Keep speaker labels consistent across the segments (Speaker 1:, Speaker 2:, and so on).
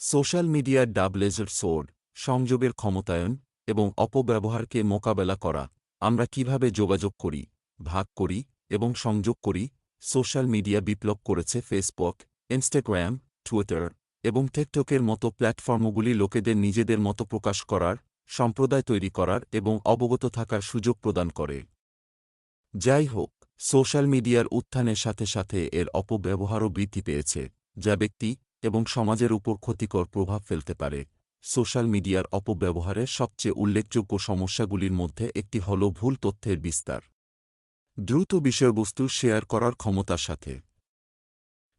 Speaker 1: Social মিডিয়ার ডাবলেজের sword, সংযোগের ক্ষমতায়ন এবং অপব্যবহারকে মোকাবেলা করা। আমরা কীভাবে যোগাযোগ করি, ভাগ করি এবং সংযোগ করি? সোশ্যাল মিডিয়া বিপ্লব করেছে ফেসবুক, ইনস্টাগ্রাম, টুইটার এবং টিকটকের মতো প্ল্যাটফর্মগুলি লোকেদের নিজেদের মতো প্রকাশ করার, সম্প্রদায় তৈরি করার এবং অবগত থাকার সুযোগ প্রদান করে। যাই হোক, সোশ্যাল মিডিয়ার উত্থানের সাথে সাথে এর অপব্যবহারও বৃদ্ধি পেয়েছে। যা ব্যক্তি এবং সমাজের উপর ক্ষতিকর প্রভাব ফেলতে পারে। সোশ্যাল মিডিয়ার অপব্যবহারের সবচেয়ে উল্লেখযোগ্য সমস্যাগুলির মধ্যে একটি হল ভুল তথ্যের বিস্তার। দ্রুত বিষয়বস্তু শেয়ার করার ক্ষমতার সাথে।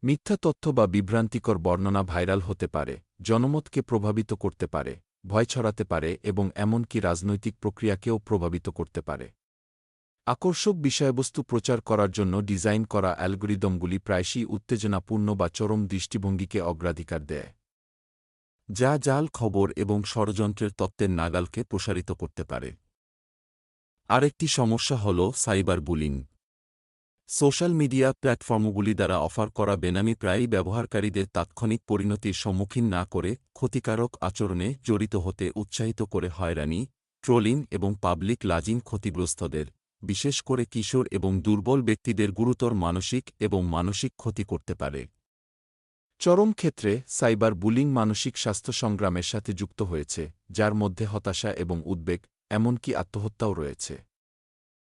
Speaker 1: মিথ্যা তথ্য বা বিভ্রান্তিকর বর্ণনা ভাইরাল হতে পারে, জনমতকে প্রভাবিত করতে পারে, ভয় ছড়াতে পারে এবং এমনকি রাজনৈতিক প্রক্রিয়াকেও প্রভাবিত করতে পারে। আকর্ষক বিষয়বস্তু প্রচার করার জন্য ডিজাইন করা অ্যালগোরিদমগুলি প্রায়শই উত্তেজনাপূর্ণ বা চরম দৃষ্টিভঙ্গিকে অগ্রাধিকার দেয়। যা জাল খবর এবং ষড়যন্ত্রের তত্ত্বের নাগালকে প্রসারিত করতে পারে। আরেকটি সমস্যা হল সাইবার বুলিং সোশ্যাল মিডিয়া প্ল্যাটফর্মগুলি দ্বারা অফার করা বেনামি প্রায়ই ব্যবহারকারীদের তাৎক্ষণিক পরিণতির সম্মুখীন না করে ক্ষতিকারক আচরণে জড়িত হতে উৎসাহিত করে হয়রানি, ট্রোলিং এবং পাবলিক লাজিং ক্ষতিগ্রস্তদের। বিশেষ করে কিশোর এবং দুর্বল ব্যক্তিদের গুরুতর মানসিক এবং মানসিক ক্ষতি করতে পারে। চরম ক্ষেত্রে, সাইবার বুলিং মানসিক স্বাস্থ্য সংগ্রামের সাথে যুক্ত হয়েছে, যার মধ্যে হতাশা এবং উদ্বেগ, এমনকি আত্মহত্যাও রয়েছে।